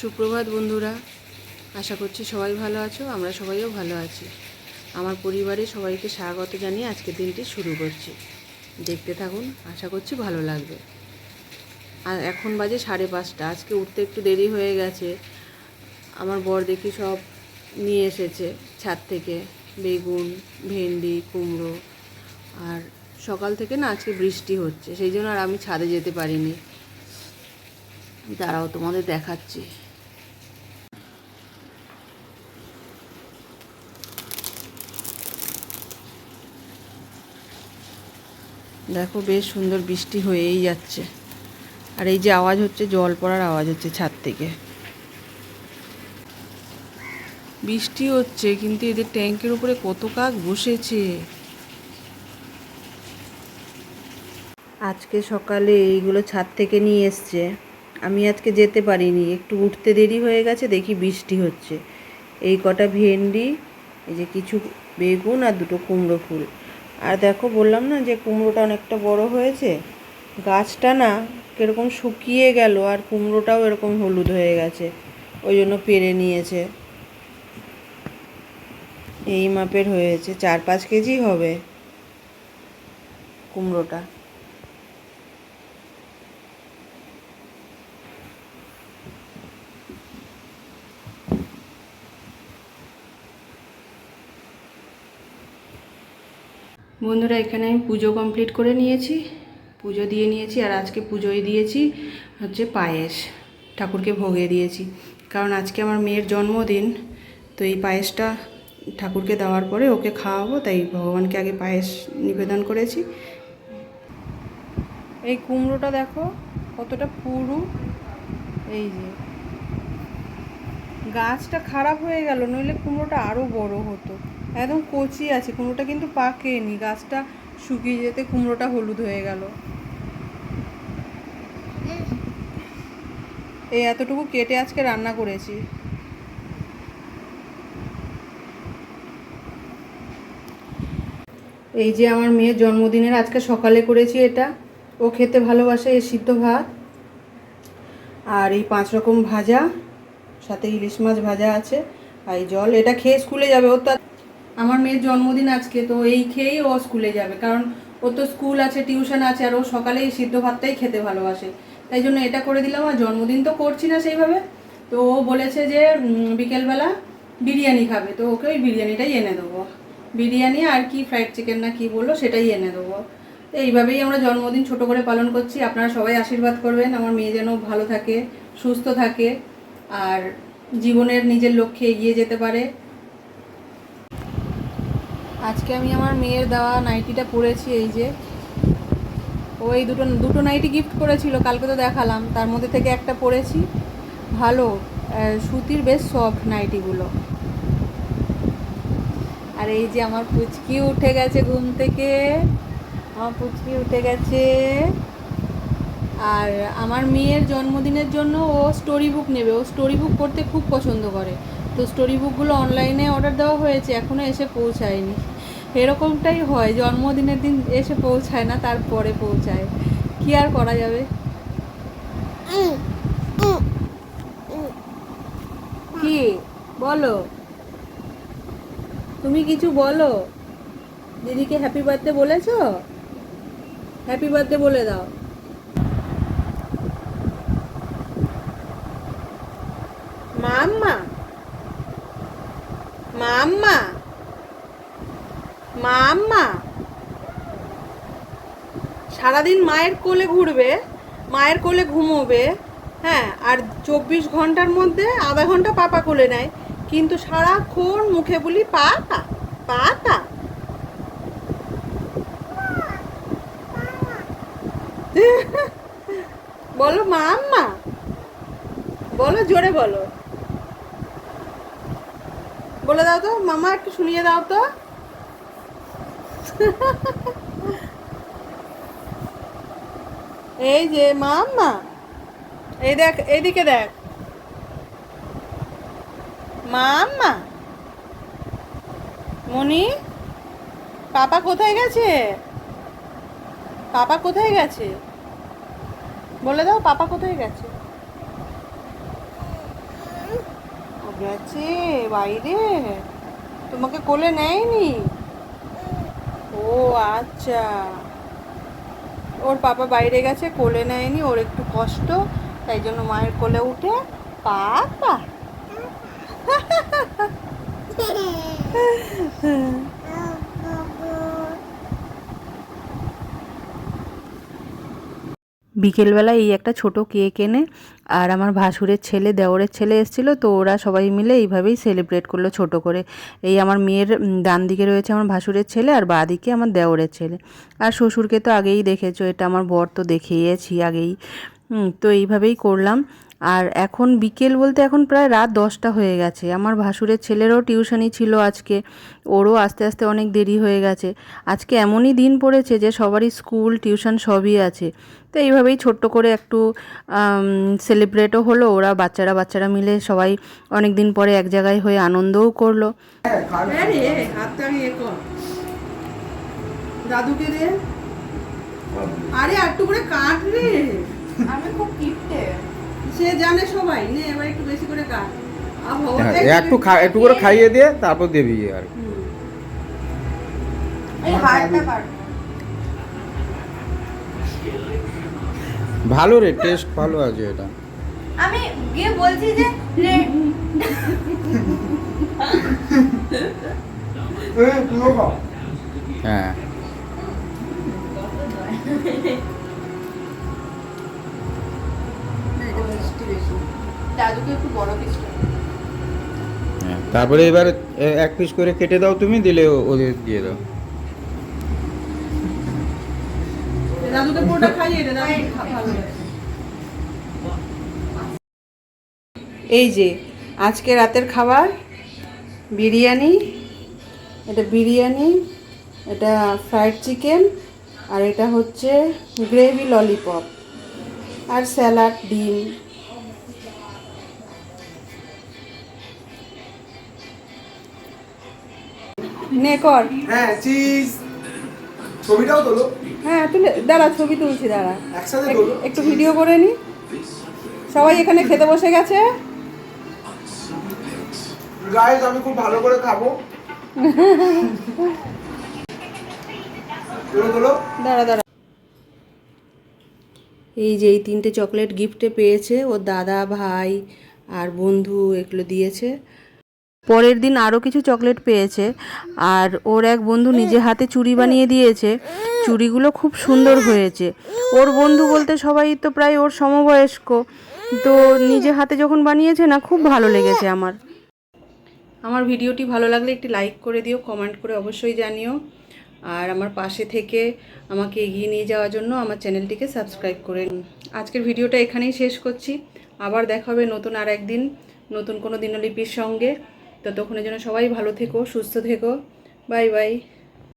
সুপ্রভাত বন্ধুরা, আশা করছি সবাই ভালো আছো, আমরা সবাইও ভালো আছি। আমার পরিবারে সবাইকে স্বাগত জানিয়ে আজকের দিনটি শুরু করছি। দেখতে থাকুন, আশা করছি ভালো লাগবে। আর এখন বাজে সাড়ে পাঁচটা, আজকে উঠতে একটু দেরি হয়ে গেছে। আমার বর দেখি সব নিয়ে এসেছে, ছাদ থেকে। বেগুন, ভেন্ডি, কুমড়ো। আর সকাল থেকে না আজকে বৃষ্টি হচ্ছে, সেই জন্য আর আমি ছাদে যেতে পারিনি। দাঁড়াও তোমাদের দেখাচ্ছি। দেখো বেশ সুন্দর বৃষ্টি হয়েই যাচ্ছে। আর এই যে আওয়াজ হচ্ছে, জল পড়ার আওয়াজ হচ্ছে ছাদ থেকে। বৃষ্টি হচ্ছে, কিন্তু এদের ট্যাঙ্কের উপরে কত কাক বসেছে। আজকে সকালে এইগুলো ছাদ থেকে নিয়ে এসছে। আমি আজকে যেতে পারিনি, একটু উঠতে দেরি হয়ে গেছে, দেখি বৃষ্টি হচ্ছে। এই কটা ভেন্ডি, এই যে কিছু বেগুন আর দুটো কুমড়ো ফুল। আর দেখো বললাম না যে কুমড়োটা অনেকটা বড় হয়েছে, গাছটা না কীরকম শুকিয়ে গেল আর কুমড়োটাও এরকম হলুদ হয়ে গেছে, ওই জন্য পেরে নিয়েছে। এই মাপের হয়েছে, চার পাঁচ কেজি হবে কুমড়োটা। বন্ধুরা, এখানে আমি পুজো কমপ্লিট করে নিয়েছি। পুজো দিয়ে নিয়েছি আর আজকে পুজোয় দিয়েছি হচ্ছে পায়েস। ঠাকুরকে ভোগে দিয়েছি। কারণ আজকে আমার মেয়ের জন্মদিন, তো এই পায়েসটা ঠাকুরকে দেওয়ার পরে ওকে খাওয়াবো, তাই ভগবানকে আগে পায়েস নিবেদন করেছি। এই কুমড়োটা দেখো, কতটা পুরু। এই যে। গাছটা খারাপ হয়ে গেল, নইলে কুমড়োটা আরও বড় হতো। একদম কচি আছে, কুমড়োটা কিন্তু পাকেনি, গাছটা শুকিয়ে যেতে কুমড়োটা হলুদ হয়ে গেল। এই এতটুকু কেটে আজকে রান্না করেছি। এই যে আমার মেয়ের জন্মদিনের আজকে সকালে করেছি এটা, ও খেতে ভালোবাসে এই সিদ্ধ ভাত আর এই পাঁচ রকম ভাজা, সাথে ইলিশ মাছ ভাজা আছে, আর জল, এটা খেয়ে স্কুলে যাবে, ওর তো আমার মেয়ের জন্মদিন আজকে, তো এই খেয়েই ও স্কুলে যাবে। কারণ ও তো স্কুল আছে, টিউশন আছে, আর ও সকালে এই সিদ্ধ ভাতটাই খেতে ভালোবাসে। তাই জন্য এটা করে দিলাম, আর জন্মদিন তো করছি না সেইভাবে। তো ও বলেছে যে বিকেলবেলা বিরিয়ানি খাবে, তো ওকে ওই বিরিয়ানিটাই এনে দেবো। বিরিয়ানি আর কি ফ্রাইড চিকেন না কি বলল, সেটাই এনে দেবো। তো এইভাবেই আমরা জন্মদিন ছোট করে পালন করছি। আপনারা সবাই আশীর্বাদ করবেন, আমার মেয়ে যেন ভালো থাকে, সুস্থ থাকে, আর জীবনের নিজের লক্ষ্যে এগিয়ে যেতে পারে। আজকে আমি আমার মেয়ের দেওয়া নাইটিটা পরেছি, এই যে। ও এই দুটো দুটো নাইটি গিফট করেছিল, কালকে তো দেখালাম। তার মধ্যে থেকে একটা পরেছি। ভালো সুতির বেশ সফট নাইটিগুলো। আর এই যে আমার পুচকি উঠে গেছে ঘুম থেকে। আমার পুচকি উঠে গেছে। আর আমার মেয়ের জন্মদিনের জন্য ও স্টোরি বুক নেবে। ও স্টোরি বুক পড়তে খুব পছন্দ করে। তো স্টোরি বুকগুলো অনলাইনে অর্ডার দেওয়া হয়েছে এখনও এসে পৌঁছায়নি। এরকমটাই হয়, জন্মদিনের দিন এসে পৌঁছায় না, তারপরে পৌঁছায়। কি আর করা যাবে? কি? বলো। তুমি কিছু বলো? দিদিকে হ্যাপি বার্থডে বলেছ? হ্যাপি বার্থডে বলে দাও। মাম্মা? মাম্মা? মাম্মা সারাদিন মায়ের কোলে ঘুরবে, মায়ের কোলে ঘুমোবে হ্যাঁ আর চব্বিশ ঘণ্টার মধ্যে আধা ঘণ্টা পাপা কোলে নেয়। কিন্তু সারাক্ষণ মুখে বলি, পাপা পাপা। বলো মাম্মা বলো, জোরে বলো। বলে দাও তো, মামা একটু শুনিয়ে দাও তো। এই যে মাম্মা, এই দেখ, এইদিকে দেখ। মাম্মা মনি পাপা কোথায় গেছে? পাপা কোথায় গেছে? বলে দাও, পাপা কোথায় গেছে? গেছে, বাইরে। তোমাকে কোলে নেয়নি? ও আচ্ছা। ওর পাপা বাইরে গেছে কোলে নেয়নি ওর একটু কষ্ট তাই জন্য মায়ের কোলে উঠে পাপা। বিকেলবেলা এই একটা ছোট কেক এনে আর আমার ভাসুরের ছেলে, দেওরের ছেলে এসেছিল, তো ওরা সবাই মিলে এইভাবেই সেলিব্রেট করল ছোট করে। এই আমার মেয়ের ডান দিকে রয়েছে আমার ভাসুরের ছেলে আর বাঁ দিকে আমার দেওরের ছেলে। আর শ্বশুরকে তো আগেই দেখেছ, এটা আমার বর তো দেখিয়েছি আগেই। তো এইভাবেই করলাম। আর এখন বিকেল বলতে এখন প্রায় রাত দশটা হয়ে গেছে। আমার ভাসুরের ছেলেরও টিউশনি ছিল আজকে। ওরও আস্তে আস্তে অনেক দেরি হয়ে গেছে। আজকে এমনই দিন পড়েছে যে সবারই স্কুল টিউশন সবই আছে। তো এইভাবেই ছোট্ট করে একটু সেলিব্রেটও হলো। ওরা বাচ্চারা বাচ্চারা মিলে সবাই অনেক দিন পরে এক জায়গায় হয়ে আনন্দও করল। দাদুকে দে। আরে একটু করে কাট রে। আমি খুব কিপটে সে জানে সবাই নে এবার একটু বেশি করে কাট আ ভগবান, হ্যাঁ, একটু একটু করে খাইয়ে দিয়ে তারপর দেবি আর হাড়টা কাট ভালো রে টেস্ট ভালো আছে এটা। আমি গিয়ে বলছি যে রে হ্যাঁ না, এটা মিষ্টি বেশি দাদুকে একটু বড় পিস হ্যাঁ তারপরে এবার এক পিস করে কেটে দাও তুমি দিলে ওদের দিয়ে দাও। এই যে আজকে রাতের খাবার বিরিয়ানি এটা বিরিয়ানি এটা ফ্রাইড চিকেন আর এটা হচ্ছে গ্রেভি ললিপপ আর স্যালাড ডিম নে কর। হ্যাঁ চিজ ছবিটাও তোলো। হ্যাঁ তুলে দাঁড়া ছবি তুলছি দাঁড়া। একসাথে তোলো। একটু ভিডিও করে নি। সবাই এখানে খেতে বসে গেছে? গাইজ আমি খুব ভালো করে খাব। দাঁড়া দাঁড়া। এই যে এই তিনটে চকলেট গিফটে পেয়েছে ওর দাদা ভাই আর বন্ধু এগুলো দিয়েছে। পরের দিন আরও কিছু চকলেট পেয়েছে। আর ওর এক বন্ধু নিজে হাতে চুড়ি বানিয়ে দিয়েছে। চুড়িগুলো খুব সুন্দর হয়েছে। ওর বন্ধু বলতে সবাই তো প্রায় ওর সমবয়স্ক। তো নিজে হাতে যখন বানিয়েছে না, খুব ভালো লেগেছে আমার। আমার ভিডিওটি ভালো লাগলে একটি লাইক করে দিও, কমেন্ট করে অবশ্যই জানিও। আর আমার পাশে থেকে আমাকে এগিয়ে নিয়ে যাওয়ার জন্য আমার চ্যানেলটিকে সাবস্ক্রাইব করে। আজকের ভিডিওটা এখানেই শেষ করছি। আবার দেখা হবে নতুন আর একদিন নতুন কোনো দিনলিপির সঙ্গে। ততক্ষণের জন্য সবাই ভালো থেকো সুস্থ থেকো। Bye bye.